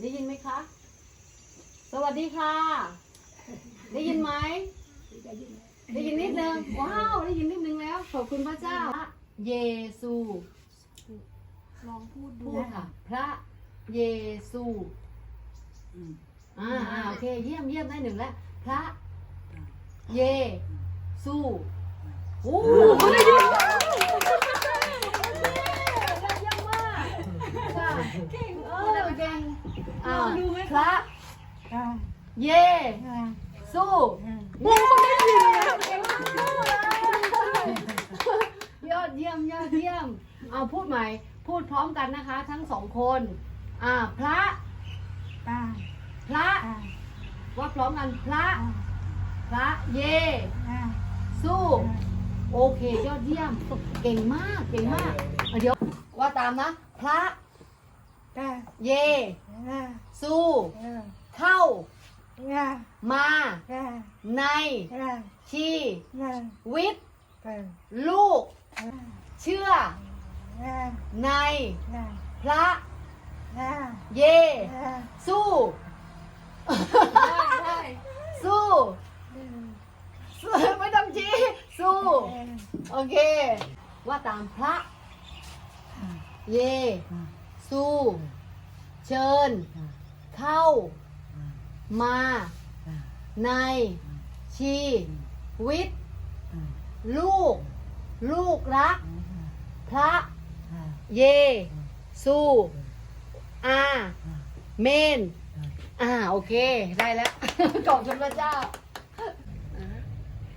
ได้ยินไหมคะ สวัสดีค่ะ ได้ยินไหม ได้ยินนิดนึง ว้าว ได้ยินนิดนึงแล้ว ขอบคุณพระเจ้าพระเยซู ลองพูดดูพูดค่ะ พระเยซูอ่าอ่าโอเค เยี่ยมเยี่ยมได้หนึ่งแล้ว พระ เยซู โอ้โหได้ยิน เยซูโอ้ได้ยินแล้วเก่งมากเลยยอดเยี่ยมยอดเยี่ยม เอาพูดใหม่ พูดพร้อมกันนะคะ ทั้งสองคน อ่า พระพระว่าพร้อมกันพระ พระเยสู้ โอเคยอดเยี่ยม เก่งมากเก่งมากอะเดี๋ยวว่าตามนะ พระเยสู้ เข้า มาในชีวิต ลูก เชื่อ ในพระ เยสู้สู้สู้ไม่ต้องชี้สู้ โอเค ว่าตามพระ เย สู้ เชิญ เข้า มา ใน ชีวิต ลูก ลูกรัก พระ เยสู้อาเมน อ่า โอเค ได้แล้ว ขอบคุณพระเจ้า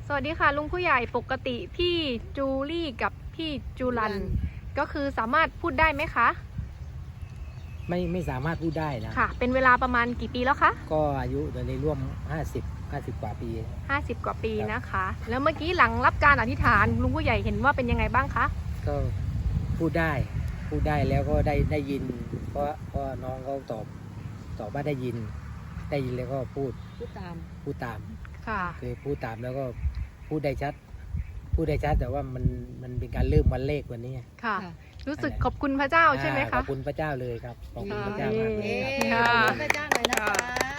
สวัสดีค่ะ ลุงผู้ใหญ่ปกติพี่จูลี่กับพี่จูลัน ก็คือสามารถพูดได้ไหมคะ ไม่ไม่สามารถพูดได้นะ ค่ะ เป็นเวลาประมาณกี่ปีแล้วคะ ก็อายุตอนนี้ร่วม 50 50 กว่าปี 50 กว่าปีนะคะ แล้วเมื่อกี้หลังรับการอธิษฐานลุงผู้ใหญ่เห็นว่าเป็นยังไงบ้างคะ ก็พูดได้ พูดได้แล้วก็ได้ได้ยิน เพราะเพราะน้องเขาตอบตอบว่าได้ยิน ได้ยินแล้วก็พูด พูดตาม พูดตาม ค่ะ คือพูดตามแล้วก็พูดได้ชัด พูดได้ชัดแต่ว่ามันมันเป็นการเริ่มวันเลขวันนี้ค่ะค่ะ รู้สึกขอบคุณพระเจ้าใช่ไหมอ่าขคะอบคุณพระเจ้าเลยครับขอบคุณพระเจ้ามากเลยเอ๊ครับ ขอบคุณพระเจ้าหน่อยนะคะ